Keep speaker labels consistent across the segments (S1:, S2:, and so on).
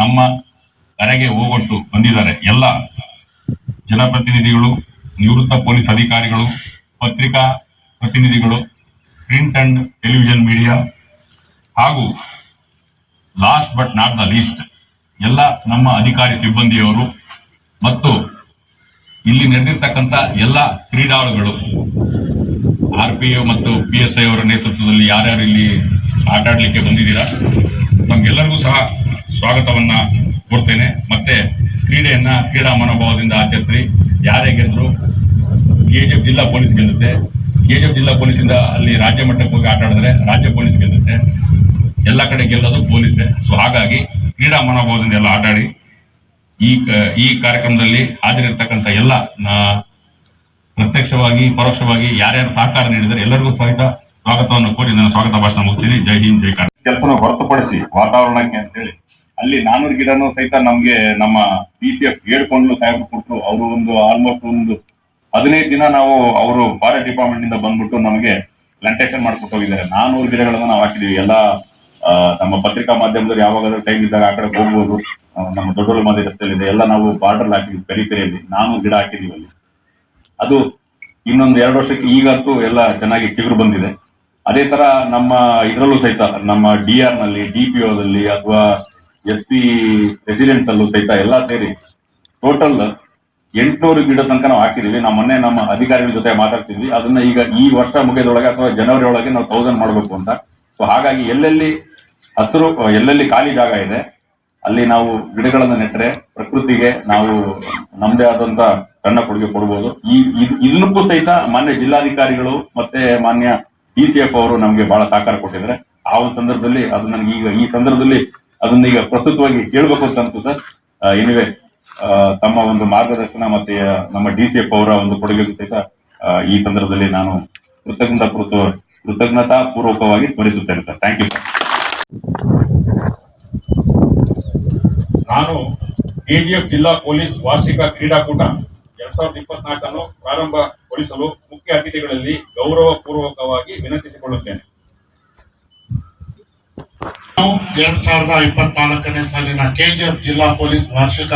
S1: ನಮ್ಮ ಕರೆಗೆ ಹೋಗೊಟ್ಟು ಬಂದಿದ್ದಾರೆ ಎಲ್ಲ ಜನಪ್ರತಿನಿಧಿಗಳು, ನಿವೃತ್ತ ಪೊಲೀಸ್ ಅಧಿಕಾರಿಗಳು, ಪತ್ರಿಕಾ ಪ್ರತಿನಿಧಿಗಳು ಪ್ರಿಂಟ್ ಅಂಡ್ ಟೆಲಿವಿಷನ್ ಮೀಡಿಯಾ ಹಾಗೂ last but not the least ಎಲ್ಲ ನಮ್ಮ ಅಧಿಕಾರಿ ಸಿಬ್ಬಂದಿಯವರು ಮತ್ತು ಇಲ್ಲಿ ನಡೆದಿರ್ತಕ್ಕಂಥ ಎಲ್ಲ ಕ್ರೀಡಾಳುಗಳು, ಆರ್ ಪಿ ಒ ಮತ್ತು ಪಿ ಎಸ್ ಐ ಅವರ ನೇತೃತ್ವದಲ್ಲಿ ಯಾರ್ಯಾರು ಇಲ್ಲಿ ಆಟಾಡಲಿಕ್ಕೆ ಬಂದಿದ್ದೀರಾ, ನಮ್ಗೆಲ್ಲರಿಗೂ ಸಹ ಸ್ವಾಗತವನ್ನ ಕೊಡ್ತೇನೆ. ಮತ್ತೆ ಕ್ರೀಡೆಯನ್ನ ಕ್ರೀಡಾ ಮನೋಭಾವದಿಂದ ಆಚರಿಸಿ ಯಾರೇ ಗೆದ್ರು ಕೆಜಿಎಫ್ ಜಿಲ್ಲಾ ಪೊಲೀಸ್ ಗೆಲ್ಲುತ್ತೆ. ಕೆಜಿಎಫ್ ಜಿಲ್ಲಾ ಪೊಲೀಸಿಂದ ಅಲ್ಲಿ ರಾಜ್ಯ ಮಟ್ಟಕ್ಕೆ ಹೋಗಿ ಆಟ ಆಡಿದ್ರೆ ರಾಜ್ಯ ಪೊಲೀಸ್ ಗೆಲ್ಲುತ್ತೆ. ಎಲ್ಲ ಕಡೆ ಗೆಲ್ಲೋದು ಪೊಲೀಸೇ. ಸೊ ಹಾಗಾಗಿ ಕ್ರೀಡಾ ಮನೋಭಾವದಿಂದ ಎಲ್ಲ ಆಟ ಆಡಿ. ಈ ಕ- ಈ ಕಾರ್ಯಕ್ರಮದಲ್ಲಿ ಹಾಜರಿರ್ತಕ್ಕಂಥ ಎಲ್ಲ ಪ್ರತ್ಯಕ್ಷವಾಗಿ, ಪರೋಕ್ಷವಾಗಿ ಯಾರ್ಯಾರು ಸಹಕಾರ ನೀಡಿದರೆ ಎಲ್ಲರಿಗೂ ಸಹಿತ ಸ್ವಾಗತವನ್ನು ಕೋರಿ ನನ್ನ ಸ್ವಾಗತ ಭಾಷಣ ಮುಗಿಸ್ತೀನಿ. ಜೈ ಹಿಂದ್, ಜೈ ಕರ್ನಾಟಕ ಕೆಲಸನ ಹೊರತುಪಡಿಸಿ ವಾತಾವರಣಕ್ಕೆ ಅಂತೇಳಿ ಅಲ್ಲಿ ನಾನೂರ್ ಗಿಡನೂ ಸಹಿತ ನಮ್ಗೆ ನಮ್ಮ ಪಿ ಸಿ ಎಫ್ ಹೇಳ್ಕೊಂಡು ಸಾಹೇಬ್ ಕೊಟ್ಟರು ಅವರು ಒಂದು ಆಲ್ಮೋಸ್ಟ್ ಒಂದು ಹದಿನೈದು ದಿನ ನಾವು ಅವರು ಫಾರೆಸ್ಟ್ ಡಿಪಾರ್ಟ್ಮೆಂಟ್ ಇಂದ ಬಂದ್ಬಿಟ್ಟು ನಮಗೆ ಪ್ಲಾಂಟೇಶನ್ ಮಾಡ್ಕೊಟ್ಟು ಹೋಗಿದ್ದಾರೆ. ನಾನೂರು ಗಿಡಗಳನ್ನ ನಾವು ಹಾಕಿದೀವಿ. ಎಲ್ಲ ನಮ್ಮ ಪತ್ರಿಕಾ ಮಾಧ್ಯಮದಲ್ಲಿ ಯಾವಾಗಾದ್ರೂ ಟೈಮ್ ಇದ್ದಾಗ ಆ ಕಡೆ ಹೋಗ್ಬೋದು. ನಮ್ಮ ದೊಡ್ಡ ಮಾದಿ ರಸ್ತೆಯಲ್ಲಿದೆ ಎಲ್ಲ ನಾವು ಬಾರ್ಡರ್ ಹಾಕಿದ್ವಿ ಪೆರಿಫೆರಿಯಲ್ಲಿ ನಾನು ಗಿಡ ಹಾಕಿದೀವಿ ಅಲ್ಲಿ. ಅದು ಇನ್ನೊಂದು ಎರಡು ವರ್ಷಕ್ಕೆ ಈಗಂತೂ ಎಲ್ಲ ಚೆನ್ನಾಗಿ ಚಿಗುರು ಬಂದಿದೆ. ಅದೇ ತರ ನಮ್ಮ ಇದರಲ್ಲೂ ಸಹಿತ, ನಮ್ಮ ಡಿ ಆರ್ನಲ್ಲಿ ಡಿ ಪಿ ಓದಲ್ಲಿ ಅಥವಾ ಎಸ್ ಪಿ ರೆಸಿಡೆನ್ಸ್ ಅಲ್ಲೂ ಸಹಿತ ಎಲ್ಲ ಸೇರಿ ಟೋಟಲ್ ಎಂಟ್ನೂರು ಗಿಡ ತನಕ ನಾವು ಹಾಕಿದೀವಿ ನಾವು ಮೊನ್ನೆ ನಮ್ಮ ಅಧಿಕಾರಿಗಳ ಜೊತೆ ಮಾತಾಡ್ತಿದ್ವಿ. ಅದನ್ನ ಈಗ ಈ ವರ್ಷ ಮುಗಿದೊಳಗೆ ಅಥವಾ ಜನವರಿ ಒಳಗೆ ನಾವು ತೌಸಂಡ್ ಮಾಡಬೇಕು ಅಂತ. ಸೊ ಹಾಗಾಗಿ ಎಲ್ಲೆಲ್ಲಿ ಹಸಿರು, ಎಲ್ಲೆಲ್ಲಿ ಖಾಲಿ ಜಾಗ ಇದೆ, ಅಲ್ಲಿ ನಾವು ಗಿಡಗಳನ್ನು ನೆಟ್ಟರೆ ಪ್ರಕೃತಿಗೆ ನಾವು ನಮ್ಮದೇ ಆದಂತ ಸಣ್ಣ ಕೊಡುಗೆ ಕೊಡ್ಬೋದು. ಈ, ಇದ್- ಇದಕ್ಕೂ ಸಹಿತ ಮಾನ್ಯ ಜಿಲ್ಲಾಧಿಕಾರಿಗಳು ಮತ್ತೆ ಮಾನ್ಯ ಡಿ ಸಿ ಎಫ್ ಅವರು ನಮ್ಗೆ ಬಹಳ ಸಹಕಾರ ಕೊಟ್ಟಿದ್ದಾರೆ. ಆ ಒಂದು ಸಂದರ್ಭದಲ್ಲಿ ಅದು ನನಗೆ ಈಗ ಈ ಸಂದರ್ಭದಲ್ಲಿ ಅದನ್ನ ಈಗ ಪ್ರಸ್ತುತವಾಗಿ ಕೇಳಬೇಕು ಅಂತ ಅನ್ಸುತ್ತೆ. ಏನಿವೆ ತಮ್ಮ ಒಂದು ಮಾರ್ಗದರ್ಶನ ಮತ್ತೆ ನಮ್ಮ ಡಿ ಸಿ ಅವರ ಒಂದು ಕೊಡುಗೆ ಸಹಿತ ಈ ಸಂದರ್ಭದಲ್ಲಿ ನಾನು ಕೃತಜ್ಞತಾ ಕೃತಜ್ಞತಾ ಪೂರ್ವಕವಾಗಿ ಸ್ಮರಿಸುತ್ತೇನೆ ಸರ್. ಥ್ಯಾಂಕ್ ಯು ನಾನು ಕೆಜಿಎಫ್ ಜಿಲ್ಲಾ ಪೊಲೀಸ್ ವಾರ್ಷಿಕ ಕ್ರೀಡಾಕೂಟ ಎರಡ್ ಸಾವಿರದ ಇಪ್ಪತ್ನಾಲ್ಕನ್ನು ಪ್ರಾರಂಭಗೊಳಿಸಲು ಮುಖ್ಯ ಅತಿಥಿಗಳಲ್ಲಿ ಗೌರವ ಪೂರ್ವಕವಾಗಿ ವಿನಂತಿಸಿಕೊಳ್ಳುತ್ತೇನೆ.
S2: ಎರಡ್ ಸಾವಿರದ ಇಪ್ಪತ್ನಾಲ್ಕನೇ ಸಾಲಿನ ಕೆಜಿಎಫ್ ಜಿಲ್ಲಾ ಪೊಲೀಸ್ ವಾರ್ಷಿಕ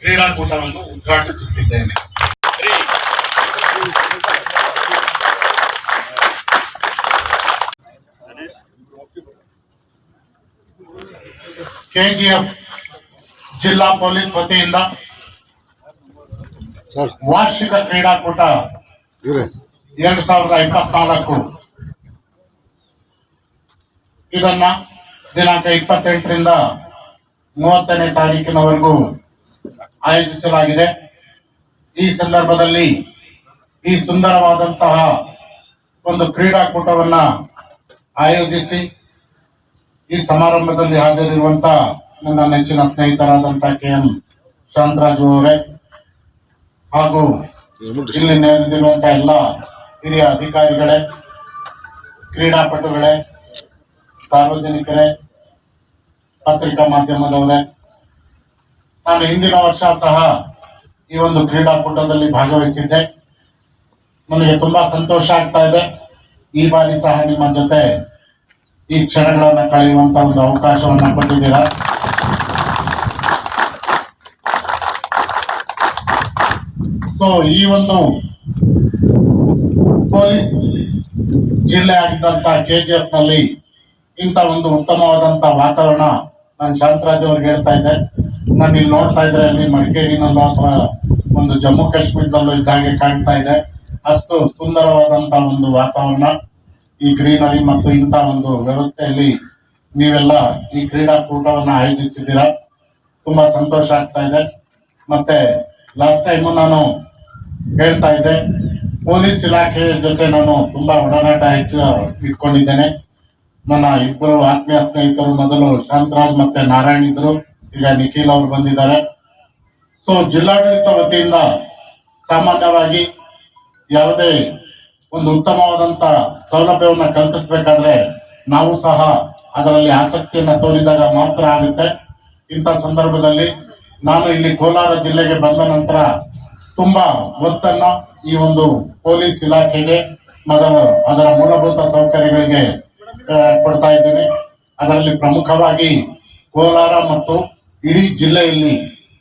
S2: ಕ್ರೀಡಾಕೂಟವನ್ನು ಉದ್ಘಾಟಿಸುತ್ತಿದ್ದೇನೆ. ಕೆಜಿಎಫ್ ಜಿಲ್ಲಾ ಪೊಲೀಸ್ ವತಿಯಿಂದ ವಾರ್ಷಿಕ ಕ್ರೀಡಾಕೂಟ ಎರಡ್ ಸಾವಿರದ ಇಪ್ಪತ್ನಾಲ್ಕು ಇದನ್ನ ದಿನಾಂಕ ಇಪ್ಪತ್ತೆಂಟರಿಂದ ಮೂವತ್ತನೇ ತಾರೀಕಿನವರೆಗೂ ಆಯೋಜಿಸಲಾಗಿದೆ. ಈ ಸಂದರ್ಭದಲ್ಲಿ ಈ ಸುಂದರವಾದಂತಹ ಒಂದು ಕ್ರೀಡಾಕೂಟವನ್ನು ಆಯೋಜಿಸಿ ಈ ಸಮಾರಂಭದಲ್ಲಿ ಹಾಜರಿರುವಂತಹ ನನ್ನ ನೆಚ್ಚಿನ ಸ್ನೇಹಿತರಾದಂತಹ ಕೆ ಎಂ ಶಾಂತರಾಜು ಅವರೇ ಹಾಗೂ ಇಲ್ಲಿ ನೆರೆದಿರುವಂತಹ ಎಲ್ಲ ಹಿರಿಯ ಅಧಿಕಾರಿಗಳೇ, ಕ್ರೀಡಾಪಟುಗಳೇ ಸಾರ್ವಜನಿಕರೇ, ಪತ್ರಿಕಾ ಮಾಧ್ಯಮದವರೇ, ನಾನು ಹಿಂದಿನ ವರ್ಷ ಸಹ ಈ ಒಂದು ಕ್ರೀಡಾಕೂಟದಲ್ಲಿ ಭಾಗವಹಿಸಿದ್ದೆ. ನನಗೆ ತುಂಬಾ ಸಂತೋಷ ಆಗ್ತಾ ಇದೆ. ಈ ಬಾರಿ ಸಹ ನಿಮ್ಮ ಜೊತೆ ಈ ಕ್ಷಣಗಳನ್ನ ಕಳೆಯುವಂತ ಒಂದು ಅವಕಾಶವನ್ನ ಕೊಟ್ಟಿದ್ದೀರಾ? ಸೊ ಈ ಒಂದು ಪೊಲೀಸ್ ಜಿಲ್ಲೆ ಆಗಿದ್ದಂತ ಕೆಜಿಎಫ್ನಲ್ಲಿ ಇಂತ ಒಂದು ಉತ್ತಮವಾದಂತ ವಾತಾವರಣ ನಾನು ಶಾಂತರಾಜ್ ಅವ್ರಿಗೆ ಹೇಳ್ತಾ ಇದ್ದೆ. ನಾನು ಇಲ್ಲಿ ನೋಡ್ತಾ ಇದ್ರೆ ಅಲ್ಲಿ ಮಡಿಕೇರಿನಲ್ಲೋ ಅಥವಾ ಒಂದು ಜಮ್ಮು ಕಾಶ್ಮೀರದಲ್ಲೂ ಇದ್ದಾಗೆ ಕಾಣ್ತಾ ಇದೆ. ಅಷ್ಟು ಸುಂದರವಾದಂತ ಒಂದು ವಾತಾವರಣ ಈ ಗ್ರೀನರಿ ಮತ್ತು ಇಂಥ ಒಂದು ವ್ಯವಸ್ಥೆಯಲ್ಲಿ ನೀವೆಲ್ಲ ಈ ಕ್ರೀಡಾಕೂಟವನ್ನ ಆಯೋಜಿಸಿದ್ದೀರಾ? ತುಂಬಾ ಸಂತೋಷ ಆಗ್ತಾ ಇದೆ. ಮತ್ತೆ ಲಾಸ್ಟ್ ಟೈಮ್ ನಾನು ಹೇಳ್ತಾ ಇದ್ದೆ, ಪೊಲೀಸ್ ಇಲಾಖೆಯ ಜೊತೆ ನಾನು ತುಂಬಾ ಒಡನಾಟ ಹೆಚ್ಚು ಇಟ್ಕೊಂಡಿದ್ದೇನೆ. ನನ್ನ ಇಬ್ಬರು ಆತ್ಮೀಯ ಸ್ನೇಹಿತರು ಮೊದಲು ಶಾಂತರಾಜ್ ಮತ್ತೆ ನಾರಾಯಣ್ ಇದ್ರು. ಈಗ ನಿಖಿಲ್ ಅವರು ಬಂದಿದ್ದಾರೆ. ಸೊ ಜಿಲ್ಲಾಡಳಿತ ವತಿಯಿಂದ ಸಾಮಾನ್ಯವಾಗಿ ಯಾವುದೇ ಒಂದು ಉತ್ತಮವಾದಂತ ಸೌಲಭ್ಯವನ್ನು ಕಲ್ಪಿಸಬೇಕಾದ್ರೆ ನಾವು ಸಹ ಅದರಲ್ಲಿ ಆಸಕ್ತಿಯನ್ನ ತೋರಿದಾಗ ಮಾತ್ರ ಆಗುತ್ತೆ. ಇಂಥ ಸಂದರ್ಭದಲ್ಲಿ ನಾನು ಇಲ್ಲಿ ಕೋಲಾರ ಜಿಲ್ಲೆಗೆ ಬಂದ ನಂತರ ತುಂಬಾ ಒತ್ತನ್ನ ಈ ಒಂದು ಪೊಲೀಸ್ ಇಲಾಖೆಗೆ ಅದರ ಅದರ ಮೂಲಭೂತ ಸೌಕರ್ಯಗಳಿಗೆ ಕೊಡ್ತಾ ಇದ್ದೇನೆ. ಅದರಲ್ಲಿ ಪ್ರಮುಖವಾಗಿ ಕೋಲಾರ ಮತ್ತು ಇಡೀ ಜಿಲ್ಲೆಯಲ್ಲಿ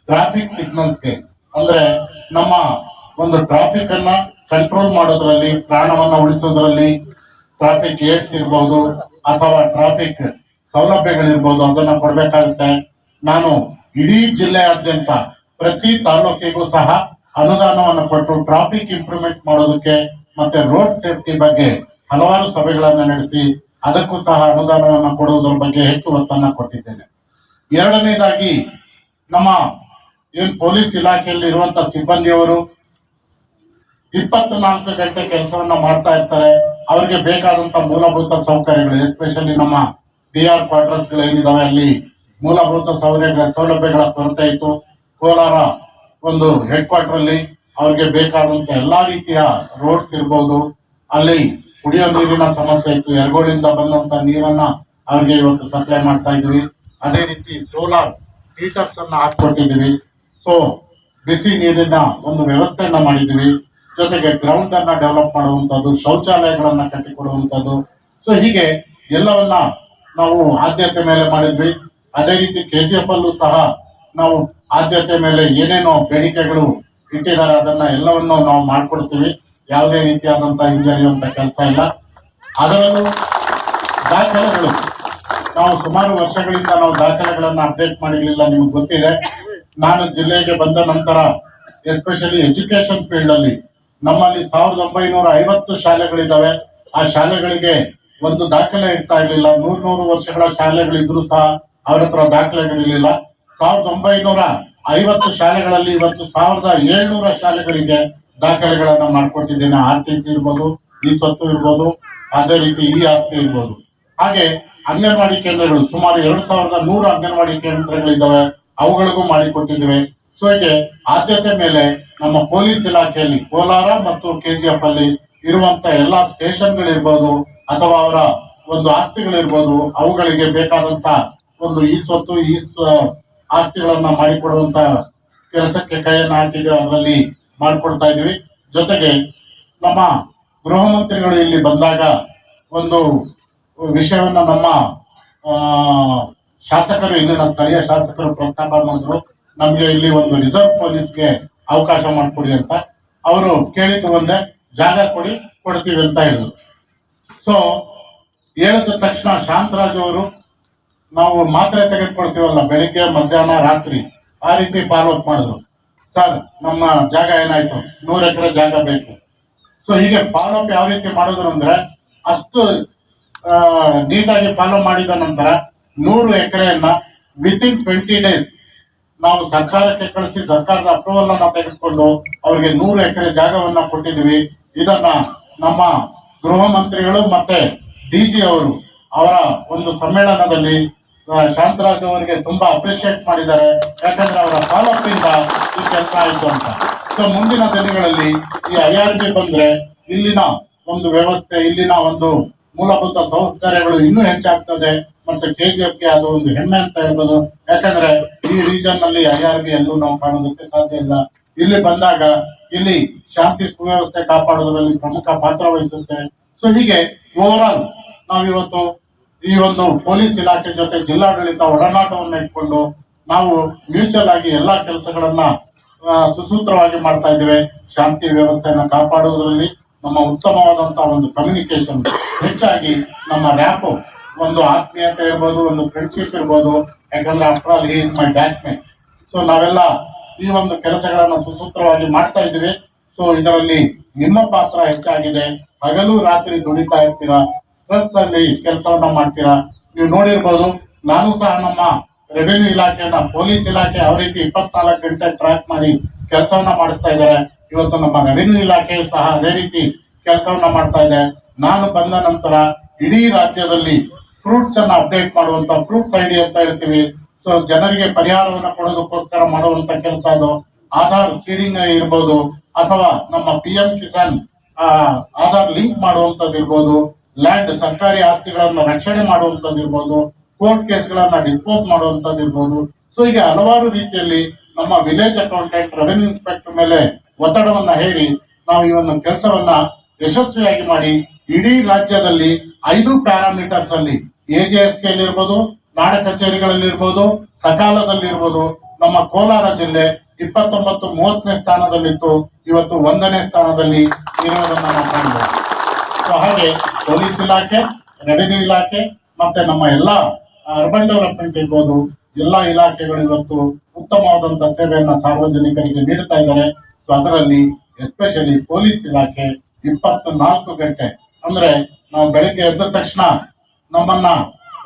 S2: ಟ್ರಾಫಿಕ್ ಸಿಗ್ನಲ್ಸ್ಗೆ ಅಂದ್ರೆ ನಮ್ಮ ಒಂದು ಟ್ರಾಫಿಕ್ ಅನ್ನ ಕಂಟ್ರೋಲ್ ಮಾಡೋದ್ರಲ್ಲಿ, ಪ್ರಾಣವನ್ನ ಉಳಿಸೋದ್ರಲ್ಲಿ ಟ್ರಾಫಿಕ್ ಏಡ್ಸ್ ಇರ್ಬೋದು ಅಥವಾ ಟ್ರಾಫಿಕ್ ಸೌಲಭ್ಯಗಳಿರ್ಬೋದು ಅದನ್ನ ಕೊಡ್ಬೇಕಾಗುತ್ತೆ. ನಾನು ಇಡೀ ಜಿಲ್ಲೆಯಾದ್ಯಂತ ಪ್ರತಿ ತಾಲೂಕಿಗೂ ಸಹ ಅನುದಾನವನ್ನು ಕೊಟ್ಟು ಟ್ರಾಫಿಕ್ ಇಂಪ್ರೂವ್ಮೆಂಟ್ ಮಾಡೋದಕ್ಕೆ ಮತ್ತೆ ರೋಡ್ ಸೇಫ್ಟಿ ಬಗ್ಗೆ ಹಲವಾರು ಸಭೆಗಳನ್ನ ನಡೆಸಿ ಅದಕ್ಕೂ ಸಹ ಅನುದಾನವನ್ನು ಕೊಡುವುದರ ಬಗ್ಗೆ ಹೆಚ್ಚು ಒತ್ತನ್ನ ಕೊಟ್ಟಿದ್ದೇನೆ. ಎರಡನೇದಾಗಿ, ನಮ್ಮ ಏನ್ ಪೊಲೀಸ್ ಇಲಾಖೆಯಲ್ಲಿ ಇರುವಂತಹ ಸಿಬ್ಬಂದಿಯವರು ಇಪ್ಪತ್ನಾಲ್ಕು ಗಂಟೆ ಕೆಲಸವನ್ನ ಮಾಡ್ತಾ ಇರ್ತಾರೆ. ಅವರಿಗೆ ಬೇಕಾದಂತ ಮೂಲಭೂತ ಸೌಕರ್ಯಗಳು, ಎಸ್ಪೆಷಲಿ ನಮ್ಮ ಡಿ ಆರ್ ಕ್ವಾರ್ಟರ್ಸ್ಗಳು ಏನಿದಾವೆ, ಅಲ್ಲಿ ಮೂಲಭೂತ ಸೌಲಭ್ಯ ಸೌಲಭ್ಯಗಳ ಕೊರತೆ ಇತ್ತು. ಕೋಲಾರ ಒಂದು ಹೆಡ್ ಕ್ವಾರ್ಟರ್ ಅಲ್ಲಿ ಅವ್ರಿಗೆ ಬೇಕಾದಂತ ಎಲ್ಲಾ ರೀತಿಯ ರೋಡ್ಸ್ ಇರ್ಬೋದು. ಅಲ್ಲಿ ಕುಡಿಯೋ ನೀರಿನ ಸಮಸ್ಯೆ ಇತ್ತು. ಎರಗೋಳಿಂದ ಬಂದಂತ ನೀರನ್ನ ಅವ್ರಿಗೆ ಇವತ್ತು ಸಪ್ಲೈ ಮಾಡ್ತಾ ಇದ್ವಿ ಅದೇ ರೀತಿ ಸೋಲಾರ್ ಹೀಟರ್ಸ್ ಅನ್ನ ಹಾಕೊಟ್ಟಿದೀವಿ ಸೊ ಬಿಸಿ ನೀರಿನ ಒಂದು ವ್ಯವಸ್ಥೆಯನ್ನ ಮಾಡಿದ್ವಿ ಜೊತೆಗೆ ಗ್ರೌಂಡ್ ಅನ್ನ ಡೆವಲಪ್ ಮಾಡುವಂತದ್ದು ಶೌಚಾಲಯಗಳನ್ನ ಕಟ್ಟಿಕೊಡುವಂತದ್ದು ಸೊ ಹೀಗೆ ಎಲ್ಲವನ್ನ ನಾವು ಆದ್ಯತೆ ಮೇಲೆ ಮಾಡಿದ್ವಿ. ಅದೇ ರೀತಿ ಕೆ ಜಿ ಎಫ್ ಅಲ್ಲೂ ಸಹ ನಾವು ಆದ್ಯತೆ ಮೇಲೆ ಏನೇನೋ ಬೇಡಿಕೆಗಳು ಇಟ್ಟಿದ್ದಾರೆ, ಅದನ್ನ ಎಲ್ಲವನ್ನು ನಾವು ಮಾಡ್ಕೊಡ್ತೀವಿ. ಯಾವುದೇ ರೀತಿಯಾದಂತಹ ಹಿಂಜರಿಯುವಂತ ಕೆಲಸ ಇಲ್ಲ. ಅದರಲ್ಲೂ ದಾಖಲೆಗಳು. ನಾವು ಸುಮಾರು ವರ್ಷಗಳಿಂದ ನಾವು ದಾಖಲೆಗಳನ್ನ ಅಪ್ಡೇಟ್ ಮಾಡಿರಲಿಲ್ಲ, ನಿಮ್ಗೆ ಗೊತ್ತಿದೆ. ನಾನು ಜಿಲ್ಲೆಗೆ ಬಂದ ನಂತರ, ಎಸ್ಪೆಷಲಿ ಎಜುಕೇಶನ್ ಫೀಲ್ಡ್ ಅಲ್ಲಿ ನಮ್ಮಲ್ಲಿ ಸಾವಿರದ ಒಂಬೈನೂರ ಐವತ್ತು ಶಾಲೆಗಳಿದ್ದಾವೆ ಆ ಶಾಲೆಗಳಿಗೆ ಒಂದು ದಾಖಲೆ ಇರ್ತಾ ಇರಲಿಲ್ಲ. ನೂರ್ ನೂರು ವರ್ಷಗಳ ಶಾಲೆಗಳಿದ್ರು ಸಹ ಅವ್ರ ಹತ್ರ ದಾಖಲೆಗಳಿರ್ಲಿಲ್ಲ ಸಾವಿರದ ಒಂಬೈನೂರ ಐವತ್ತು ಶಾಲೆಗಳಲ್ಲಿ ಇವತ್ತು ಸಾವಿರದ ಏಳ್ನೂರ ಶಾಲೆಗಳಿಗೆ ದಾಖಲೆಗಳನ್ನ ಮಾಡ್ಕೊಟ್ಟಿದ್ದೇನೆ. ಆರ್ ಟಿ ಸಿ ಇರ್ಬೋದು, ಈ ಸ್ವತ್ತು ಇರ್ಬೋದು, ಅದೇ ರೀತಿ ಈ ಆಸ್ತಿ ಇರ್ಬೋದು. ಹಾಗೆ ಅಂಗನವಾಡಿ ಕೇಂದ್ರಗಳು ಸುಮಾರು ಎರಡ್ ಸಾವಿರದ ನೂರು ಅಂಗನವಾಡಿ ಕೇಂದ್ರಗಳಿದ್ದಾವೆ. ಅವುಗಳಿಗೂ ಮಾಡಿಕೊಟ್ಟಿದ್ದೇವೆ. ಸೊ ಹೀಗೆ ಆದ್ಯತೆ ಮೇಲೆ ನಮ್ಮ ಪೊಲೀಸ್ ಇಲಾಖೆಯಲ್ಲಿ ಕೋಲಾರ ಮತ್ತು ಕೆಜಿಎಫ್ ಅಲ್ಲಿ ಇರುವಂತ ಎಲ್ಲಾ ಸ್ಟೇಷನ್ಗಳಿರ್ಬೋದು ಅಥವಾ ಅವರ ಒಂದು ಆಸ್ತಿಗಳಿರ್ಬೋದು, ಅವುಗಳಿಗೆ ಬೇಕಾದಂತ ಒಂದು ಈ ಸ್ವತ್ತು, ಈ ಆಸ್ತಿಗಳನ್ನ ಮಾಡಿಕೊಡುವಂತ ಕೆಲಸಕ್ಕೆ ಕೈಯನ್ನು ಹಾಕಿದೆ ಅದರಲ್ಲಿ ಮಾಡ್ಕೊಡ್ತಾ ಇದೀವಿ ಜೊತೆಗೆ ನಮ್ಮ ಗೃಹ ಮಂತ್ರಿಗಳು ಇಲ್ಲಿ ಬಂದಾಗ ಒಂದು ವಿಷಯವನ್ನು ನಮ್ಮ ಶಾಸಕರು, ಇಲ್ಲಿನ ಸ್ಥಳೀಯ ಶಾಸಕರು ಪ್ರಸ್ತಾಪ ಮಾಡಿದ್ರು. ನಮ್ಗೆ ಇಲ್ಲಿ ಒಂದು ರಿಸರ್ವ್ ಪೊಲೀಸ್ಗೆ ಅವಕಾಶ ಮಾಡಿಕೊಡಿ ಅಂತ. ಅವರು ಕೇಳಿದ್ದು ಒಂದೇ, ಜಾಗ ಕೊಡಿ, ಕೊಡ್ತೀವಿ ಅಂತ ಹೇಳಿದ್ರು. ಸೊ ಹೇಳಿದ ತಕ್ಷಣ ಶಾಂತರಾಜ್ ಅವರು, ನಾವು ಮಾತ್ರೆ ತೆಗೆದುಕೊಳ್ತೀವಲ್ಲ ಬೆಳಿಗ್ಗೆ, ಮಧ್ಯಾಹ್ನ, ರಾತ್ರಿ, ಆ ರೀತಿ ಫಾಲೋ ಅಪ್ ಮಾಡಿದ್ರು. ಸರ್ ನಮ್ಮ ಜಾಗ ಏನಾಯ್ತು? ನೂರು ಎಕರೆ ಜಾಗ ಬೇಕು. ಸೊ ಹೀಗೆ ಫಾಲೋ ಅಪ್ ಯಾವ ರೀತಿ ಮಾಡೋದ್ರು ಅಂದ್ರೆ, ಅಷ್ಟು ನೀಟಾಗಿ ಫಾಲೋ ಮಾಡಿದ ನಂತರ ನೂರು ಎಕರೆಯನ್ನ ವಿತ್ ಇನ್ ಟ್ವೆಂಟಿ ಡೇಸ್ ನಾವು ಸರ್ಕಾರಕ್ಕೆ ಕಳಿಸಿ, ಸರ್ಕಾರದ ಅಪ್ರೂವಲ್ ಅನ್ನ ತೆಗೆದುಕೊಂಡು ಅವರಿಗೆ ನೂರು ಎಕರೆ ಜಾಗವನ್ನ ಕೊಟ್ಟಿದ್ವಿ ಇದನ್ನ ನಮ್ಮ ಗೃಹ ಮಂತ್ರಿಗಳು ಮತ್ತೆ ಡಿಜಿ ಅವರು ಅವರ ಒಂದು ಸಮ್ಮೇಳನದಲ್ಲಿ ಶಾಂತರಾಜ್ ಅವರಿಗೆ ತುಂಬಾ ಅಪ್ರಿಶಿಯೇಟ್ ಮಾಡಿದ್ದಾರೆ. ಯಾಕಂದ್ರೆ ಅವರ ಫಾಲೋಅಪ್ ಇಂದ ಈ ಕೆಲಸ ಆಯ್ತು ಅಂತ. ಸೊ ಮುಂದಿನ ದಿನಗಳಲ್ಲಿ ಈ ಐ ಆರ್ ಬಿ ಬಂದ್ರೆ ಇಲ್ಲಿನ ಒಂದು ವ್ಯವಸ್ಥೆ, ಇಲ್ಲಿನ ಒಂದು ಮೂಲಭೂತ ಸೌಕರ್ಯಗಳು ಇನ್ನೂ ಹೆಚ್ಚಾಗ್ತದೆ. ಮತ್ತೆ ಕೆ ಜಿ ಎಫ್ಗೆ ಅದು ಒಂದು ಹೆಮ್ಮೆ ಅಂತ ಹೇಳ್ಬೋದು. ಯಾಕಂದ್ರೆ ಈ ರೀಜನ್ನಲ್ಲಿ ಐ ಆರ್ ಬಿ ಎಲ್ಲೂ ನಾವು ಕಾಣೋದಕ್ಕೆ ಸಾಧ್ಯ ಇಲ್ಲ. ಇಲ್ಲಿ ಬಂದಾಗ ಇಲ್ಲಿ ಶಾಂತಿ ಸುವ್ಯವಸ್ಥೆ ಕಾಪಾಡೋದ್ರಲ್ಲಿ ಪ್ರಮುಖ ಪಾತ್ರ ವಹಿಸುತ್ತೆ. ಸೊ ಹೀಗೆ ಓವರ್ ಆಲ್ ನಾವಿವತ್ತು ಈ ಒಂದು ಪೊಲೀಸ್ ಇಲಾಖೆ ಜೊತೆ ಜಿಲ್ಲಾಡಳಿತ ಒಡನಾಟವನ್ನು ಇಟ್ಕೊಂಡು ನಾವು ಮ್ಯೂಚುವಲ್ ಆಗಿ ಎಲ್ಲಾ ಕೆಲಸಗಳನ್ನ ಸುಸೂತ್ರವಾಗಿ ಮಾಡ್ತಾ ಇದ್ದೇವೆ. ಶಾಂತಿ ವ್ಯವಸ್ಥೆಯನ್ನ ಕಾಪಾಡುವುದರಲ್ಲಿ ನಮ್ಮ ಉತ್ತಮವಾದಂತಹ ಒಂದು ಕಮ್ಯುನಿಕೇಶನ್ ಹೆಚ್ಚಾಗಿ ನಮ್ಮ ರ್ಯಾಪ್ ಒಂದು ಆತ್ಮೀಯತೆ ಇರ್ಬೋದು, ಒಂದು ಫ್ರೆಂಡ್ಶಿಪ್ ಇರ್ಬೋದು. ಯಾಕಂದ್ರೆ after all is my batchmate so ನಾವೆಲ್ಲ ಈ ಒಂದು ಕೆಲಸಗಳನ್ನ ಸುಸೂತ್ರವಾಗಿ ಮಾಡ್ತಾ ಇದ್ದೀವಿ. ಸೊ ಇದರಲ್ಲಿ ನಿಮ್ಮ ಪಾತ್ರ ಹೆಚ್ಚಾಗಿದೆ. ಹಗಲು ರಾತ್ರಿ ದುಡಿತಾ ಇರ್ತೀರಾ? ಸ್ಟ್ರೆಸ್ ಅಲ್ಲಿ ಕೆಲಸವನ್ನ ಮಾಡ್ತೀರಾ? ನೀವು ನೋಡಿರ್ಬೋದು, ನಾನು ಸಹ ನಮ್ಮ ರೆವಿನ್ಯೂ ಇಲಾಖೆಯನ್ನ ಪೊಲೀಸ್ ಇಲಾಖೆ ಯಾವ ರೀತಿ ಇಪ್ಪತ್ನಾಲ್ಕು ಗಂಟೆ ಟ್ರ್ಯಾಕ್ ಮಾಡಿ ಕೆಲಸವನ್ನ ಮಾಡಿಸ್ತಾ ಇದ್ದಾರೆ ಇವತ್ತು ನಮ್ಮ ರೆವಿನ್ಯೂ ಇಲಾಖೆ ಸಹ ಅದೇ ರೀತಿ ಕೆಲಸವನ್ನ ಮಾಡ್ತಾ ಇದೆ. ನಾನು ಬಂದ ನಂತರ ಇಡೀ ರಾಜ್ಯದಲ್ಲಿ ಫ್ರೂಟ್ಸ್ ಅನ್ನ ಅಪ್ಡೇಟ್ ಮಾಡುವಂತ ಫ್ರೂಟ್ಸ್ ಐಡಿ ಅಂತ ಹೇಳ್ತೀವಿ. ಸೊ ಜನರಿಗೆ ಪರಿಹಾರವನ್ನ ಕೊಡೋದಕ್ಕೋಸ್ಕರ ಮಾಡುವಂತ ಕೆಲಸ ಅದು. ಆಧಾರ್ ಸೀಡಿಂಗ್ ಇರ್ಬೋದು, ಅಥವಾ ನಮ್ಮ P M Kisan Aadhaar link ಮಾಡುವಂತದ್ದು ಇರ್ಬೋದು. ಲ್ಯಾಂಡ್ ಸರ್ಕಾರಿ ಆಸ್ತಿಗಳನ್ನ ರಕ್ಷಣೆ ಮಾಡುವಂತದ್ದಿರ್ಬೋದು ಕೋರ್ಟ್ ಕೇಸ್ಗಳನ್ನ ಡಿಸ್ಪೋಸ್ ಮಾಡುವಂತದ್ದಿರ್ಬೋದು ಸೊ ಹೀಗೆ ಹಲವಾರು ರೀತಿಯಲ್ಲಿ ನಮ್ಮ ವಿಲೇಜ್ ಅಕೌಂಟೆಂಟ್ ರೆವೆನ್ಯೂ ಇನ್ಸ್ಪೆಕ್ಟರ್ ಮೇಲೆ ಒತ್ತಡವನ್ನ ಹೇಳಿ ನಾವು ಈ ಒಂದು ಕೆಲಸವನ್ನ ಯಶಸ್ವಿಯಾಗಿ ಮಾಡಿ ಇಡೀ ರಾಜ್ಯದಲ್ಲಿ ಐದು ಪ್ಯಾರಾಮೀಟರ್ಸ್ ಅಲ್ಲಿ ಎ ಜೆ ಎಸ್ ಕೆ ಇರ್ಬೋದು, ನಾಡ ಕಚೇರಿಗಳಲ್ಲಿರ್ಬೋದು ಸಕಾಲದಲ್ಲಿರ್ಬೋದು ನಮ್ಮ ಕೋಲಾರ ಜಿಲ್ಲೆ ಇಪ್ಪತ್ತೊಂಬತ್ತು ಮೂವತ್ತನೇ ಸ್ಥಾನದಲ್ಲಿತ್ತು. ಇವತ್ತು ಒಂದನೇ ಸ್ಥಾನದಲ್ಲಿ ಇರುವುದನ್ನು ನಾವು ಕಾಣಬಹುದು ಸೊ ಹಾಗೆ ಪೊಲೀಸ್ ಇಲಾಖೆ ರೆವಿನ್ಯೂ ಇಲಾಖೆ, ಮತ್ತೆ ನಮ್ಮ ಎಲ್ಲ ಅರ್ಬನ್ ಡೆವಲಪ್ಮೆಂಟ್ ಇರ್ಬೋದು, ಎಲ್ಲಾ ಇಲಾಖೆಗಳು ಇವತ್ತು ಉತ್ತಮವಾದಂತ ಸೇವೆಯನ್ನ ಸಾರ್ವಜನಿಕರಿಗೆ ನೀಡ್ತಾ ಇದ್ದಾರೆ. ಸೊ ಅದರಲ್ಲಿ ಎಸ್ಪೆಷಲಿ ಪೊಲೀಸ್ ಇಲಾಖೆ ಇಪ್ಪತ್ತು ನಾಲ್ಕು ಗಂಟೆ, ಅಂದ್ರೆ ನಾವು ಬೆಳಿಗ್ಗೆ ಎದ್ದ ತಕ್ಷಣ ನಮ್ಮನ್ನ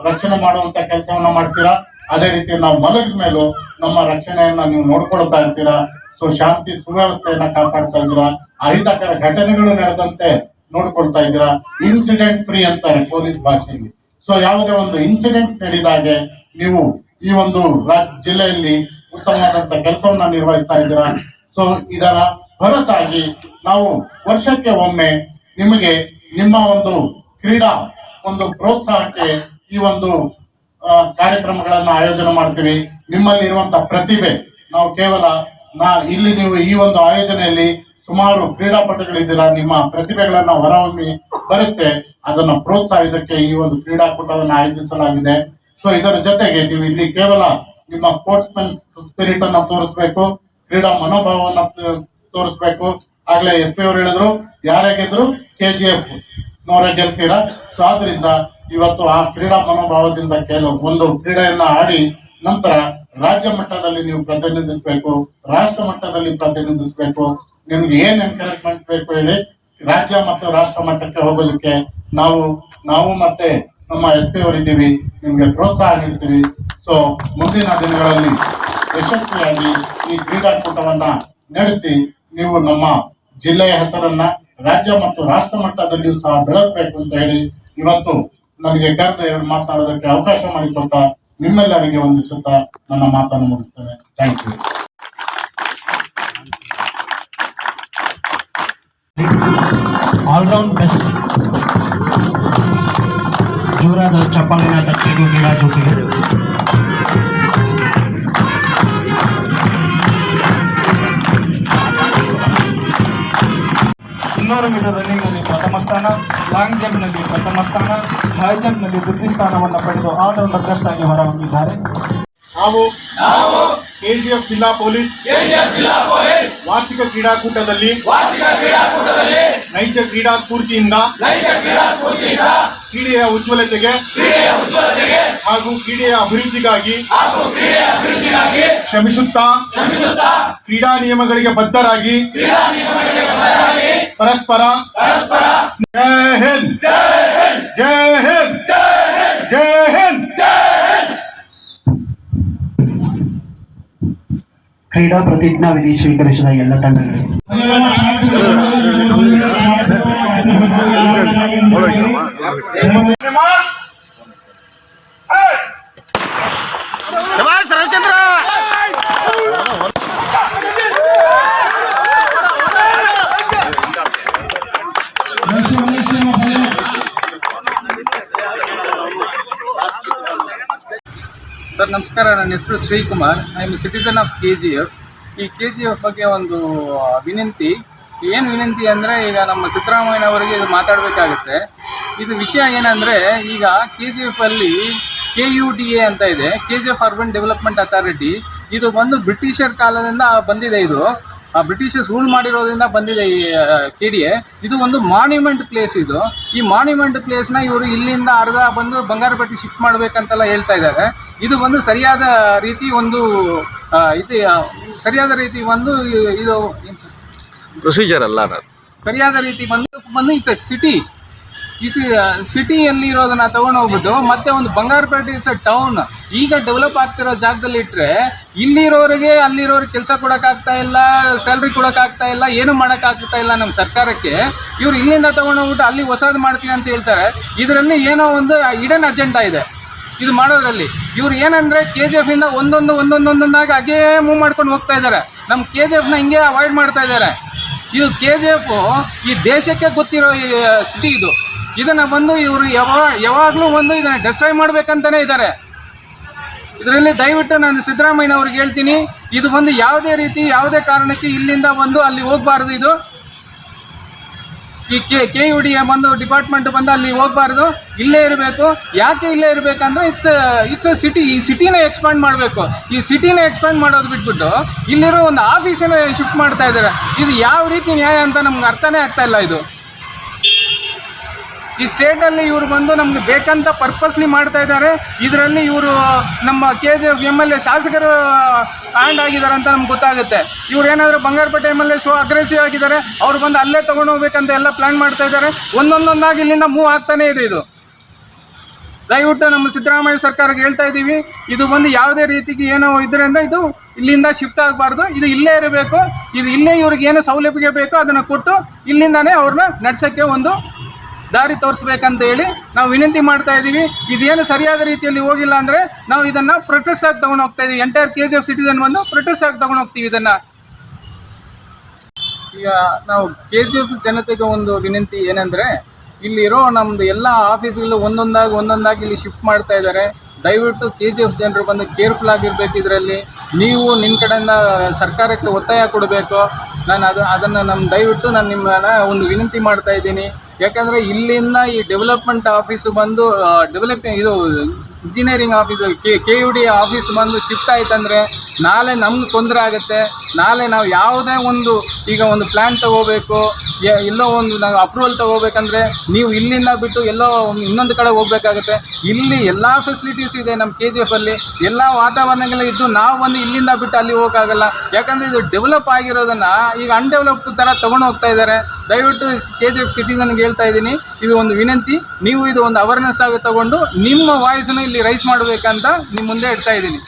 S2: ರಕ್ಷಣೆ ಮಾಡುವಂತ ಕೆಲಸವನ್ನ ಮಾಡ್ತೀರಾ? ಅದೇ ರೀತಿ ನಾವು ಮಲಗಿದ ಮೇಲೂ ನಮ್ಮ ರಕ್ಷಣೆಯನ್ನ ನೀವು ನೋಡ್ಕೊಳ್ತಾ ಇರ್ತೀರಾ? ಸೊ ಶಾಂತಿ ಸುವ್ಯವಸ್ಥೆಯನ್ನ ಕಾಪಾಡ್ತಾ ಇದ್ದೀರಾ? ಅಹಿತಕರ ಘಟನೆಗಳು ನಡೆದಂತೆ ನೋಡ್ಕೊಳ್ತಾ ಇದ್ದೀರಾ? ಇನ್ಸಿಡೆಂಟ್ ಫ್ರೀ ಅಂತಾರೆ ಪೊಲೀಸ್ ಭಾಷೆಯಲ್ಲಿ. ಸೊ ಯಾವುದೇ ಒಂದು ಇನ್ಸಿಡೆಂಟ್ ನಡೆದಾಗೆ ನೀವು ಈ ಒಂದು ಜಿಲ್ಲೆಯಲ್ಲಿ ಉತ್ತಮವಾದಂತ ಕೆಲಸವನ್ನ ನಿರ್ವಹಿಸ್ತಾ ಇದ್ದೀರಾ? ಸೊ ಇದರ ಹೊರತಾಗಿ ನಾವು ವರ್ಷಕ್ಕೆ ಒಮ್ಮೆ ನಿಮಗೆ ನಿಮ್ಮ ಒಂದು ಕ್ರೀಡಾ ಒಂದು ಪ್ರೋತ್ಸಾಹಕ್ಕೆ ಈ ಒಂದು ಕಾರ್ಯಕ್ರಮಗಳನ್ನ ಆಯೋಜನೆ ಮಾಡ್ತೀವಿ. ನಿಮ್ಮಲ್ಲಿ ಇರುವಂತಹ ಪ್ರತಿಭೆ ನಾವು ಕೇವಲ ನಾ, ಇಲ್ಲಿ ನೀವು ಈ ಒಂದು ಆಯೋಜನೆಯಲ್ಲಿ ಸುಮಾರು ಕ್ರೀಡಾಪಟುಗಳಿದ್ದೀರಾ? ನಿಮ್ಮ ಪ್ರತಿಭೆಗಳನ್ನ ಹೊರಹೊಮ್ಮಿ ಬರುತ್ತೆ. ಅದನ್ನ ಪ್ರೋತ್ಸಾಹಿಸಕ್ಕೆ ಈ ಒಂದು ಕ್ರೀಡಾಕೂಟವನ್ನು ಆಯೋಜಿಸಲಾಗಿದೆ. ಸೊ ಇದರ ಜೊತೆಗೆ ನೀವು ಇಲ್ಲಿ ಕೇವಲ ನಿಮ್ಮ ಸ್ಪೋರ್ಟ್ಸ್ ಮೆನ್ ಸ್ಪಿರಿಟ್ ಅನ್ನ ತೋರಿಸ್ಬೇಕು, ಕ್ರೀಡಾ ಮನೋಭಾವವನ್ನ ತೋರಿಸ್ಬೇಕು. ಆಗ್ಲೇ ಎಸ್ ಪಿ ಅವರು ಹೇಳಿದ್ರು, ಯಾರೇ ಗೆದ್ರು ಕೆ ಜಿ ಎಫ್ ನೋರ ಗೆಲ್ತೀರಾ? ಸೊ ಆದ್ರಿಂದ ಇವತ್ತು ಆ ಕ್ರೀಡಾ ಮನೋಭಾವದಿಂದ ಕೆಲವು ಒಂದು ಕ್ರೀಡೆಯನ್ನ ಆಡಿ ನಂತರ ರಾಜ್ಯ ಮಟ್ಟದಲ್ಲಿ ನೀವು ಪ್ರತಿನಿಧಿಸಬೇಕು, ರಾಷ್ಟ್ರ ಮಟ್ಟದಲ್ಲಿ ಪ್ರತಿನಿಧಿಸಬೇಕು. ನಿಮ್ಗೆ ಏನ್ ಎನ್ಕರೇಜ್ಮೆಂಟ್ ಬೇಕು ಹೇಳಿ, ರಾಜ್ಯ ಮತ್ತು ರಾಷ್ಟ್ರ ಮಟ್ಟಕ್ಕೆ ಹೋಗಲಿಕ್ಕೆ ನಾವು ನಾವು ಮತ್ತೆ ನಮ್ಮ ಎಸ್ ಪಿ ಅವರಿದ್ದೀವಿ, ನಿಮ್ಗೆ ಪ್ರೋತ್ಸಾಹ ನೀಡ್ತೀವಿ. ಸೊ ಮುಂದಿನ ದಿನಗಳಲ್ಲಿ ಯಶಸ್ವಿಯಾಗಿ ಈ ಕ್ರೀಡಾಕೂಟವನ್ನ ನಡೆಸಿ ನೀವು ನಮ್ಮ ಜಿಲ್ಲೆಯ ಹೆಸರನ್ನ ರಾಜ್ಯ ಮತ್ತು ರಾಷ್ಟ್ರ ಮಟ್ಟದಲ್ಲಿಯೂ ಸಹ ಬೆಳಗಬೇಕು ಅಂತ ಹೇಳಿ ಇವತ್ತು ನನಗೆ ಕರೆದು ಮಾತನಾಡೋದಕ್ಕೆ ಅವಕಾಶ ಮಾಡಿಕೊಟ್ಟ ನಿಮ್ಮೆಲ್ಲರಿಗೆ ವಂದಿಸುತ್ತಾ ನನ್ನ ಮಾತನ್ನು ಮುಗಿಸ್ತೇನೆ ಥ್ಯಾಂಕ್ ಯು
S3: ಆಲ್ರೌಂಡ್ ಬೆಸ್ಟ್ ಜೋರಾದ ಚಪ್ಪಾಳಿನ ತಟ್ಟೆಗೂ ಕ್ರೀಡಾ ಜೊತೆಗೆ ಇನ್ನೂರು ಮೀಟರ್ ರನ್ನಿಂಗ್ನಲ್ಲಿ ಪ್ರಥಮ ಸ್ಥಾನ ಲಾಂಗ್ ಜಂಪ್ನಲ್ಲಿ ಪ್ರಥಮ ಸ್ಥಾನ ಹೈ ಜಂಪ್ನಲ್ಲಿ ದ್ವಿತೀಯ ಸ್ಥಾನವನ್ನು ಪಡೆದು ಆಲ್ರೌಂಡರ್ ಬೆಸ್ಟ್ ಆಗಿ ಹೊರಹೊಮ್ಮಿದ್ದಾರೆ.
S4: ನಾವು ಕೆಜಿಎಫ್ ಜಿಲ್ಲಾ ಪೊಲೀಸ್ ವಾರ್ಷಿಕ ಕ್ರೀಡಾಕೂಟದಲ್ಲಿ ನೈಜ ಕ್ರೀಡಾ ಸ್ಫೂರ್ತಿಯಿಂದ ಕ್ರೀಡೆಯ ಉಜ್ವಲತೆಗೆ ಹಾಗೂ ಕ್ರೀಡೆಯ ಅಭಿವೃದ್ಧಿಗಾಗಿ ಶ್ರಮಿಸುತ್ತಾ ಕ್ರೀಡಾ ನಿಯಮಗಳಿಗೆ ಬದ್ಧರಾಗಿ ಪರಸ್ಪರ ಸ್ನೇಹ ಹಿಂದ್! ಜೈ ಹಿಂದ್ ಜೈ ಹಿಂದ್
S3: ಕ್ರೀಡಾ ಪ್ರತಿಜ್ಞಾ ವಿಧಿ ಸ್ವೀಕರಿಸಿದ ಎಲ್ಲ ತಂಡಗಳು
S5: ಸರ್ ನಮಸ್ಕಾರ ನನ್ನ ಹೆಸರು Shrikumar. I am citizen of K G F ಈ ಕೆ ಜಿ ಎಫ್ ಬಗ್ಗೆ ಒಂದು ವಿನಂತಿ. ಏನು ವಿನಂತಿ ಅಂದರೆ ಈಗ ನಮ್ಮ ಸಿದ್ದರಾಮಯ್ಯನವರಿಗೆ ಇದು ಮಾತಾಡಬೇಕಾಗುತ್ತೆ. ಇದು ವಿಷಯ ಏನಂದರೆ, ಈಗ ಕೆ ಜಿ ಎಫ್ ಅಲ್ಲಿ ಕೆ ಯು ಡಿ ಎ ಅಂತ ಇದೆ. K G F urban development authority ಇದು ಬಂದು ಬ್ರಿಟಿಷರ್ ಕಾಲದಿಂದ ಬಂದಿದೆ ಇದು. ಬ್ರಿಟಿಷರ್ಸ್ ರೂಲ್ ಮಾಡಿರೋದ್ರಿಂದ ಬಂದಿದೆ ಈ ಕೆ ಇದು ಒಂದು ಮಾನ್ಯುಮೆಂಟ್ ಪ್ಲೇಸ್ ಇದು. ಈ ಮಾನ್ಯುಮೆಂಟ್ ಪ್ಲೇಸ್ನ ಇವರು ಇಲ್ಲಿಂದ ಅರ್ಧ ಬಂದು ಬಂಗಾರಪಟ್ಟಿ ಶಿಫ್ಟ್ ಮಾಡಬೇಕಂತೆಲ್ಲ ಹೇಳ್ತಾ ಇದ್ದಾರೆ. ಇದು ಒಂದು ಸರಿಯಾದ ರೀತಿ ಒಂದು ಇದು ಸರಿಯಾದ ರೀತಿ ಒಂದು ಇದು
S6: ಪ್ರೊಸೀಜರ್ ಅಲ್ಲ
S5: ಸರಿಯಾದ ರೀತಿ ಬಂದು ಬಂದು ಇಟ್ಸ್ ಸಿಟಿ ಈ ಸಿಟಿಯಲ್ಲಿ ಇರೋದನ್ನ ತಗೊಂಡು ಹೋಗ್ಬಿಟ್ಟು ಮತ್ತೆ ಒಂದು ಬಂಗಾರಪೇಟೆ ಇಸ್ ಟೌನ್ ಈಗ ಡೆವಲಪ್ ಆಗ್ತಿರೋ ಜಾಗದಲ್ಲಿ ಇಟ್ಟರೆ ಇಲ್ಲಿರೋರಿಗೆ ಅಲ್ಲಿರೋರಿಗೆ ಕೆಲಸ ಕೊಡೋಕ್ಕಾಗ್ತಾ ಇಲ್ಲ ಸ್ಯಾಲ್ರಿ ಕೊಡೋಕ್ಕಾಗ್ತಾ ಇಲ್ಲ, ಏನು ಮಾಡೋಕ್ಕಾಗ್ತಾ ಇಲ್ಲ ನಮ್ಮ ಸರ್ಕಾರಕ್ಕೆ. ಇವ್ರು ಇಲ್ಲಿಂದ ತೊಗೊಂಡೋಗ್ಬಿಟ್ಟು ಅಲ್ಲಿ ಹೊಸದು ಮಾಡ್ತೀನಿ ಅಂತ ಹೇಳ್ತಾರೆ. ಇದರಲ್ಲಿ ಏನೋ ಒಂದು ಇಡನ್ ಅಜೆಂಡಾ ಇದೆ. ಇದು ಮಾಡೋದ್ರಲ್ಲಿ. ಇವ್ರು ಏನಂದ್ರೆ ಕೆ ಜಿ ಎಫ್ ಇಂದ ಒಂದೊಂದು, ಒಂದೊಂದೊಂದೊಂದಾಗಿ ಹಾಗೇ ಮೂವ್ ಮಾಡ್ಕೊಂಡು ಹೋಗ್ತಾ ಇದ್ದಾರೆ. ನಮ್ಮ ಕೆ ಜಿ ಎಫ್ನ ಹಿಂಗೆ ಅವಾಯ್ಡ್ ಮಾಡ್ತಾ ಇದ್ದಾರೆ. ಇದು ಕೆ ಜಿ ಎಫ್ ಈ ದೇಶಕ್ಕೆ ಗೊತ್ತಿರೋ ಸಿಟಿ ಇದು. ಇದನ್ನ ಬಂದು ಇವರು ಯಾವ, ಯಾವಾಗಲೂ ಒಂದು ಇದನ್ನ ಡೆಸ್ಟ್ರಾಯ್ ಮಾಡ್ಬೇಕಂತಾನೆ ಇದ್ದಾರೆ. ಇದರಲ್ಲಿ ದಯವಿಟ್ಟು ನಾನು ಸಿದ್ದರಾಮಯ್ಯನವ್ರಿಗೆ ಹೇಳ್ತೀನಿ, ಇದು ಒಂದು ಯಾವುದೇ ರೀತಿ, ಯಾವುದೇ ಕಾರಣಕ್ಕೆ ಇಲ್ಲಿಂದ ಬಂದು ಅಲ್ಲಿ ಹೋಗಬಾರ್ದು ಇದು. ಈ K K U D A ಬಂದು ಡಿಪಾರ್ಟ್ಮೆಂಟ್ ಬಂದು ಅಲ್ಲಿ ಹೋಗಬಾರ್ದು. ಇಲ್ಲೇ ಇರಬೇಕು. ಯಾಕೆ ಇಲ್ಲೇ ಇರಬೇಕಂದ್ರೆ ಇಟ್ಸ್ ಇಟ್ಸ್ ಅ ಸಿಟಿ ಈ ಸಿಟಿನ ಎಕ್ಸ್ಪ್ಯಾಂಡ್ ಮಾಡಬೇಕು. ಈ ಸಿಟಿನ ಎಕ್ಸ್ಪ್ಯಾಂಡ್ ಮಾಡೋದು ಬಿಟ್ಬಿಟ್ಟು ಇಲ್ಲಿರೋ ಒಂದು ಆಫೀಸನ್ನು ಶಿಫ್ಟ್ ಮಾಡ್ತಾ ಇದ್ದಾರೆ. ಇದು ಯಾವ ರೀತಿ ನ್ಯಾಯ ಅಂತ ನಮ್ಗೆ ಅರ್ಥನೇ ಆಗ್ತಾ ಇಲ್ಲ ಇದು. ಈ ಸ್ಟೇಟಲ್ಲಿ ಇವರು ಬಂದು ನಮ್ಗೆ ಬೇಕಂತ ಪರ್ಪಸ್ಲಿ ಮಾಡ್ತಾ ಇದ್ದಾರೆ. ಇದರಲ್ಲಿ ಇವರು ನಮ್ಮ K G F M L A ಶಾಸಕರು ಆ್ಯಂಡ್ ಆಗಿದ್ದಾರೆ ಅಂತ ನಮ್ಗೆ ಗೊತ್ತಾಗುತ್ತೆ. ಇವ್ರು ಏನಾದರೂ Bangarapete M L A so aggressive ಆಗಿದ್ದಾರೆ, ಅವ್ರು ಬಂದು ಅಲ್ಲೇ ತೊಗೊಂಡು ಹೋಗ್ಬೇಕಂತ ಎಲ್ಲ ಪ್ಲ್ಯಾನ್ ಮಾಡ್ತಾ ಇದ್ದಾರೆ. ಒಂದೊಂದೊಂದಾಗಿ ಇಲ್ಲಿಂದ ಮೂವ್ ಆಗ್ತಾನೇ ಇದೆ ಇದು. ದಯವಿಟ್ಟು ನಮ್ಮ ಸಿದ್ದರಾಮಯ್ಯ ಸರ್ಕಾರಕ್ಕೆ ಹೇಳ್ತಾ ಇದ್ದೀವಿ, ಇದು ಬಂದು ಯಾವುದೇ ರೀತಿಗೆ ಏನೋ ಇದರಿಂದ ಇದು ಇಲ್ಲಿಂದ ಶಿಫ್ಟ್ ಆಗಬಾರ್ದು. ಇದು ಇಲ್ಲೇ ಇರಬೇಕು. ಇದು ಇಲ್ಲೇ ಇವ್ರಿಗೆ ಏನು ಸೌಲಭ್ಯ ಬೇಕೋ ಅದನ್ನು ಕೊಟ್ಟು ಇಲ್ಲಿಂದಾನೇ ಅವ್ರನ್ನ ನಡೆಸೋಕ್ಕೆ ಒಂದು ದಾರಿ ತೋರಿಸ್ಬೇಕಂತ ಹೇಳಿ ನಾವು ವಿನಂತಿ ಮಾಡ್ತಾ ಇದ್ದೀವಿ. ಇದೇನು ಸರಿಯಾದ ರೀತಿಯಲ್ಲಿ ಹೋಗಿಲ್ಲ ಅಂದರೆ ನಾವು ಇದನ್ನು ಪ್ರೊಟೆಸ್ಟ್ ಆಗಿ ತೊಗೊಂಡು ಹೋಗ್ತಾ ಇದ್ದೀವಿ entire K G F citizen ಬಂದು ಪ್ರೊಟೆಸ್ಟ್ ಆಗಿ ತೊಗೊಂಡು ಹೋಗ್ತೀವಿ ಇದನ್ನು. ಈಗ ನಾವು ಕೆ ಜಿ ಎಫ್ ಜನತೆಗೆ ಒಂದು ವಿನಂತಿ ಏನಂದರೆ, ಇಲ್ಲಿರೋ ನಮ್ಮದು ಎಲ್ಲ ಆಫೀಸ್ಗಳು ಒಂದೊಂದಾಗಿ ಒಂದೊಂದಾಗಿ ಇಲ್ಲಿ ಶಿಫ್ಟ್ ಮಾಡ್ತಾ ಇದ್ದಾರೆ. ದಯವಿಟ್ಟು ಕೆ ಜಿ ಎಫ್ ಜನರು ಬಂದು ಕೇರ್ಫುಲ್ ಆಗಿರಬೇಕು ಇದರಲ್ಲಿ. ನೀವು ನಿಮ್ಮ ಕಡೆಯಿಂದ ಸರ್ಕಾರಕ್ಕೆ ಒತ್ತಾಯ ಕೊಡಬೇಕು. ನಾನು ಅದು ಅದನ್ನು ನಮ್ಮ ದಯವಿಟ್ಟು ನಾನು ನಿಮ್ಮನ್ನು ಒಂದು ವಿನಂತಿ ಮಾಡ್ತಾ ಇದ್ದೀನಿ. ಯಾಕಂದರೆ ಇಲ್ಲಿಂದ ಈ ಡೆವಲಪ್ಮೆಂಟ್ ಆಫೀಸು ಬಂದು ಡೆವಲಪ್ ಇದು engineering office K U D office ಬಂದು ಶಿಫ್ಟ್ ಆಯ್ತಂದರೆ ನಾಳೆ ನಮ್ಗೆ ತೊಂದರೆ ಆಗುತ್ತೆ. ನಾಳೆ ನಾವು ಯಾವುದೇ ಒಂದು ಈಗ ಒಂದು ಪ್ಲ್ಯಾನ್ ತಗೋಬೇಕು ಎಲ್ಲೋ ಒಂದು ನಾವು ಅಪ್ರೂವಲ್ ತಗೋಬೇಕಂದ್ರೆ ನೀವು ಇಲ್ಲಿಂದ ಬಿಟ್ಟು ಎಲ್ಲೋ ಒಂದು ಇನ್ನೊಂದು ಕಡೆ ಹೋಗ್ಬೇಕಾಗುತ್ತೆ. ಇಲ್ಲಿ ಎಲ್ಲ ಫೆಸಿಲಿಟೀಸ್ ಇದೆ ನಮ್ಮ ಕೆ ಜಿ ಎಫಲ್ಲಿ ಎಲ್ಲ ವಾತಾವರಣಗಳು ಇದ್ದು ನಾವು ಬಂದು ಇಲ್ಲಿಂದ ಬಿಟ್ಟು ಅಲ್ಲಿ ಹೋಗೋಕ್ಕಾಗಲ್ಲ. ಯಾಕಂದರೆ ಇದು ಡೆವಲಪ್ ಆಗಿರೋದನ್ನು ಈಗ ಅನ್ಡೆವಲಪ್ಡ್ ಥರ ತೊಗೊಂಡು ಹೋಗ್ತಾ ಇದ್ದಾರೆ. ದಯವಿಟ್ಟು ಕೆ ಜಿ ಎಫ್ ಸಿಟಿಸನ್ಗೆ ಹೇಳ್ತಾ ಇದ್ದೀನಿ, ಇದು ಒಂದು ವಿನಂತಿ. ನೀವು ಇದು ಒಂದು ಅವೇರ್ನೆಸ್ ಆಗಿ ತಗೊಂಡು ನಿಮ್ಮ ವಾಯ್ಸನ್ನು ಇಲ್ಲಿ ರೈಸ್ ಮಾಡಬೇಕಂತ ನಿಮ್ಮ ಮುಂದೆ ಇಡ್ತಾ ಇದ್ದೀನಿ.